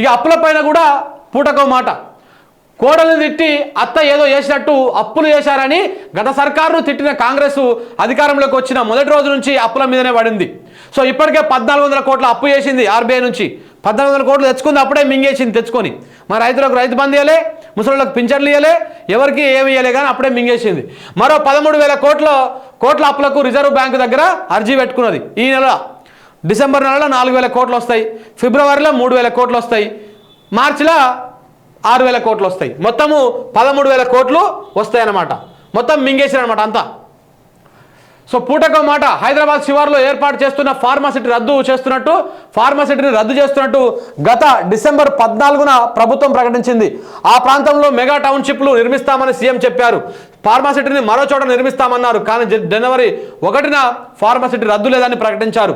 ఇక అప్పుల పైన కూడా పూటకో మాట. కోడలు తిట్టి అత్త ఏదో చేసినట్టు అప్పులు చేశారని గత సర్కారును తిట్టిన కాంగ్రెస్ అధికారంలోకి వచ్చిన మొదటి రోజు నుంచి అప్పుల మీదనే పడింది. సో ఇప్పటికే పద్నాలుగు వందల కోట్ల అప్పు చేసింది ఆర్బీఐ నుంచి. పద్నాలుగు వందల కోట్లు తెచ్చుకుంది అప్పుడే మింగేసింది తెచ్చుకొని. మా రైతులకు రైతు బంద్ ఇవ్వలే ముసలిళ్ళకి పింఛన్లు ఇవ్వలే ఎవరికి ఏమి ఇవ్వలే కానీ అప్పుడే మింగేసింది. మరో పదమూడు వేల కోట్ల కోట్ల అప్పులకు రిజర్వ్ బ్యాంకు దగ్గర అర్జీ పెట్టుకున్నది ఈ నెల. డిసెంబర్ నెలలో నాలుగు వేల కోట్లు వస్తాయి. ఫిబ్రవరిలో మూడు వేల కోట్లు వస్తాయి. మార్చిలో ఆరు వేల కోట్లు వస్తాయి. మొత్తము పదమూడు వేల కోట్లు వస్తాయి అన్నమాట మొత్తం మింగేసారనమాట అంతా. సో పూటకో మాట హైదరాబాద్ శివార్లో ఏర్పాటు చేస్తున్న ఫార్మాసిటీ రద్దు చేస్తున్నట్టు ఫార్మాసిటీని రద్దు చేస్తున్నట్టు గత డిసెంబర్ పద్నాలుగున ప్రభుత్వం ప్రకటించింది. ఆ ప్రాంతంలో మెగా టౌన్షిప్లు నిర్మిస్తామని సీఎం చెప్పారు. ఫార్మాసిటీని మరో చోట నిర్మిస్తామన్నారు కానీ జనవరి ఒకటిన ఫార్మాసిటీ రద్దు లేదని ప్రకటించారు.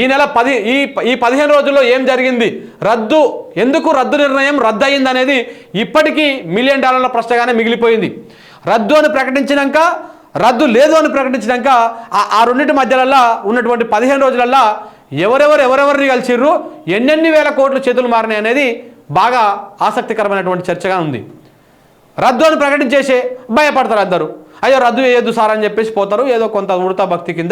ఈ నెల పది ఈ ఈ పదిహేను రోజుల్లో ఏం జరిగింది? రద్దు ఎందుకు రద్దు నిర్ణయం రద్దు అయింది అనేది ఇప్పటికీ మిలియన్ డాలర్ల ప్రశ్నగానే మిగిలిపోయింది. రద్దు అని ప్రకటించినాక రద్దు లేదు అని ప్రకటించినాక ఆ ఆ రెండింటి మధ్యలల్లా ఉన్నటువంటి పదిహేను రోజులల్లా ఎవరెవరు ఎవరెవరిని కలిసిర్రు? ఎన్నెన్ని వేల కోట్లు చేతులు మారినాయి అనేది బాగా ఆసక్తికరమైనటువంటి చర్చగా ఉంది. రద్దు అని ప్రకటించేసే భయపడతారు అందరూ. అయ్యో రద్దు వేయొద్దు సార్ అని చెప్పేసి పోతారు. ఏదో కొంత ఉడతా భక్తి కింద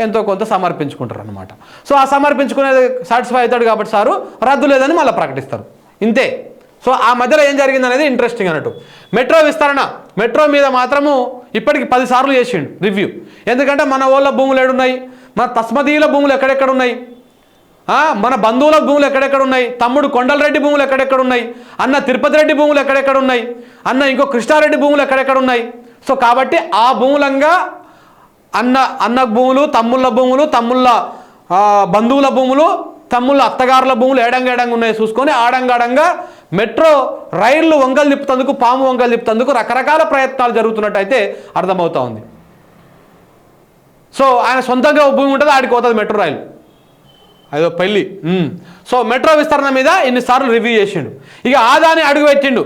ఎంతో కొంత సమర్పించుకుంటారు అనమాట సో ఆ సమర్పించుకునేది సాటిస్ఫై అవుతాడు కాబట్టి సారు రద్దు లేదని మళ్ళీ ప్రకటిస్తారు. ఇంతే. సో ఆ మధ్యలో ఏం జరిగింది అనేది ఇంట్రెస్టింగ్ అన్నట్టు. మెట్రో విస్తరణ. మెట్రో మీద మాత్రము ఇప్పటికి పదిసార్లు చేసిండు రివ్యూ. ఎందుకంటే మన వాళ్ళ భూములు ఏడున్నాయి మన తస్మదీయుల భూములు ఎక్కడెక్కడ ఉన్నాయి మన బంధువుల భూములు ఎక్కడెక్కడ ఉన్నాయి తమ్ముడు కొండలరెడ్డి భూములు ఎక్కడెక్కడ ఉన్నాయి అన్న తిరుపతి రెడ్డి భూములు ఎక్కడెక్కడ ఉన్నాయి అన్న ఇంకో కృష్ణారెడ్డి భూములు ఎక్కడెక్కడ ఉన్నాయి సో కాబట్టి ఆ భూములంగా అన్న అన్న భూములు తమ్ముళ్ళ భూములు తమ్ముళ్ళ బంధువుల భూములు తమ్ముళ్ళ అత్తగారుల భూములు ఏడంగా ఏడంగా ఉన్నాయి చూసుకొని ఆడంగాడంగా మెట్రో రైళ్ళు వంగలు తిప్పుతందుకు పాము వంగలు తిప్పుతందుకు రకరకాల ప్రయత్నాలు జరుగుతున్నట్టు అయితే అర్థమవుతా ఉంది. సో ఆయన సొంతంగా భూమి ఉంటుంది ఆడికి పోతుంది మెట్రో రైలు. అదో పెళ్ళి. సో మెట్రో విస్తరణ మీద ఇన్నిసార్లు రివ్యూ చేసిండు. ఇక ఆదాని అడుగు పెట్టిండు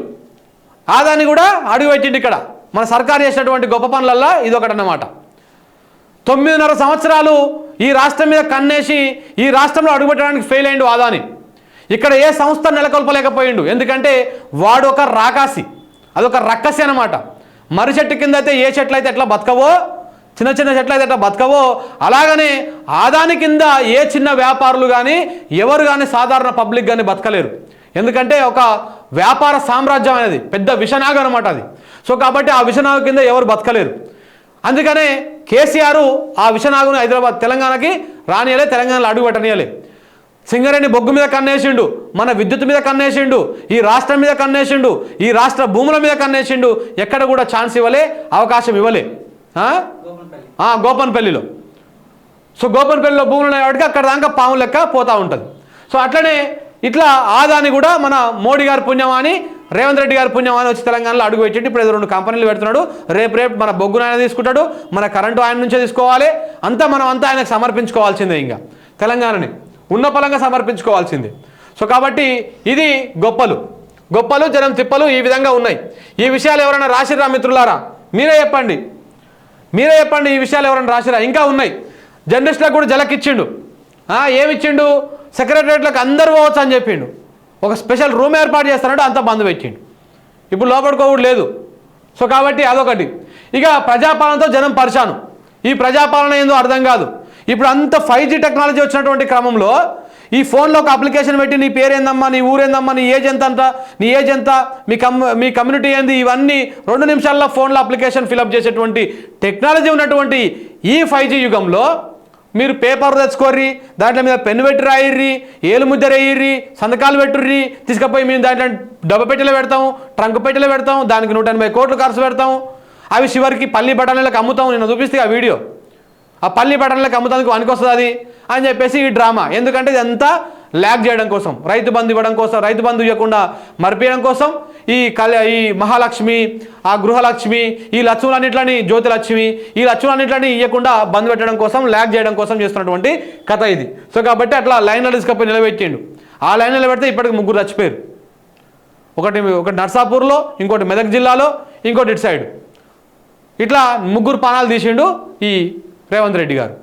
ఆదాని కూడా అడుగు పెట్టిండు ఇక్కడ. మన సర్కారు చేసినటువంటి గొప్ప పనులల్లో ఇది ఒకటి అన్నమాట తొమ్మిదిన్నర సంవత్సరాలు ఈ రాష్ట్రం మీద కన్నేసి ఈ రాష్ట్రంలో అడుగుపెట్టడానికి ఫెయిల్ అయిండు ఆదాని. ఇక్కడ ఏ సంస్థ నెలకొల్పలేకపోయిండు. ఎందుకంటే వాడు ఒక రాకాసి అదొక రక్కసి అనమాట మర్రి చెట్టు కింద అయితే ఏ చెట్లు అయితే ఎట్లా బతకవో చిన్న చిన్న చెట్లు అయితే ఎట్లా బతకవో అలాగనే ఆదాని కింద ఏ చిన్న వ్యాపారులు కానీ ఎవరు కానీ సాధారణ పబ్లిక్ కానీ బతకలేరు. ఎందుకంటే ఒక వ్యాపార సామ్రాజ్యం అనేది పెద్ద విషనాగ అనమాట అది. సో కాబట్టి ఆ విషనాగ కింద ఎవరు బతకలేరు. అందుకనే కేసీఆర్ ఆ విషనాగుని హైదరాబాద్ తెలంగాణకి రానియలే తెలంగాణలో అడుగు పెట్టనియలే. సింగరేణి బొగ్గు మీద కన్నేసిండు మన విద్యుత్ మీద కన్నేసిండు ఈ రాష్ట్రం మీద కన్నేసిండు ఈ రాష్ట్ర భూముల మీద కన్నేసిండు ఎక్కడ కూడా ఛాన్స్ ఇవ్వలే అవకాశం ఇవ్వలే. గోపన్పల్లిలో. సో గోపన్పల్లిలో భూములు ఉన్నాయి వాటికి అక్కడ దాకా పాము లెక్క పోతూ ఉంటుంది. సో అట్లనే ఇట్లా ఆదాని కూడా మన మోడీ గారి పుణ్యమా అని రేవంత్ రెడ్డి గారి పుణ్యమా అని వచ్చి తెలంగాణలో అడుగు పెట్టిండు. ఇప్పుడు ఏదో రెండు కంపెనీలు పెడుతున్నాడు. రేపు రేపు మన బొగ్గును ఆయన తీసుకుంటాడు. మన కరెంటు ఆయన నుంచే తీసుకోవాలి. అంతా మనం అంతా ఆయనకు సమర్పించుకోవాల్సిందే ఇంకా తెలంగాణని. ఉన్న పలంగా సమర్పించుకోవాల్సింది. సో కాబట్టి ఇది గొప్పలు. గొప్పలు జనం తిప్పలు ఈ విధంగా ఉన్నాయి. ఈ విషయాలు ఎవరైనా రాసిరా మిత్రులారా? మీరే చెప్పండి. మీరే చెప్పండి ఈ విషయాలు ఎవరైనా రాసిరా ఇంకా ఉన్నాయి. జర్నలిస్టులకు కూడా జలకిచ్చిండు ఏమిచ్చిండు? సెక్రటరేట్లకు అందరూ పోవచ్చు అని చెప్పిండు. ఒక స్పెషల్ రూమ్ ఏర్పాటు చేస్తానంటే అంత బంద్ పెట్టిండు. ఇప్పుడు లోపడుకోవడం లేదు. సో కాబట్టి అదొకటి. ఇక ప్రజాపాలనతో జనం పరిచాను ఈ ప్రజాపాలన ఏందో అర్థం కాదు. ఇప్పుడు అంత ఫైవ్ జీ టెక్నాలజీ వచ్చినటువంటి క్రమంలో ఈ ఫోన్లో ఒక అప్లికేషన్ పెట్టి నీ పేరు ఏందమ్మా నీ ఊరేందమ్మా నీ ఏజ్ ఎంత అంట నీ ఏజ్ ఎంత మీ కమ్ మీ కమ్యూనిటీ ఏంది ఇవన్నీ రెండు నిమిషాల్లో ఫోన్లో అప్లికేషన్ ఫిలప్ చేసేటువంటి టెక్నాలజీ ఉన్నటువంటి ఈ ఫైవ్ జీ యుగంలో మీరు పేపర్ తెచ్చుకోర్రి దాంట్లో మీద పెన్ను పెట్టి రాయిర్రి ఏలు ముద్దర వేయిర్రి సంతకాలు పెట్టుర్రి తీసుకుపోయి మేము దాంట్లో డబ్బ పెట్టెలో పెడతాం ట్రంక్ పెట్టెలో పెడతాం దానికి నూట ఎనభై కోట్లు ఖర్చు పెడతాం అవి చివరికి పల్లి బఠానీలకు అమ్ముతాం నేను చూపిస్తే ఆ వీడియో. ఆ పల్లి పట్టణాలకు అమ్ముతానికి వస్తుంది అది అని చెప్పేసి ఈ డ్రామా. ఎందుకంటే ఇదంతా ల్యాగ్ చేయడం కోసం రైతు బంధు ఇవ్వడం కోసం రైతు బంధు ఇవ్వకుండా మరిపించడం కోసం ఈ కళ్య ఈ మహాలక్ష్మి ఆ గృహలక్ష్మి ఈ లక్ష్ములన్నిట్లని జ్యోతిలక్ష్మి ఈ లక్ష్ములన్నిట్లని ఇవ్వకుండా బంద్ పెట్టడం కోసం ల్యాగ్ చేయడం కోసం చేస్తున్నటువంటి కథ ఇది. సో కాబట్టి అట్లా లైన్లో తీసుకపోయి నిలబెట్టిండు. ఆ లైన్ నిలబెడితే ఇప్పటికి ముగ్గురు చచ్చిపోయారు. ఒకటి ఒకటి నర్సాపూర్లో ఇంకోటి మెదక్ జిల్లాలో ఇంకోటి ఇటు సైడ్. ఇట్లా ముగ్గురు పానాలు తీసిండు ఈ రేవంత్ రెడ్డి గారు.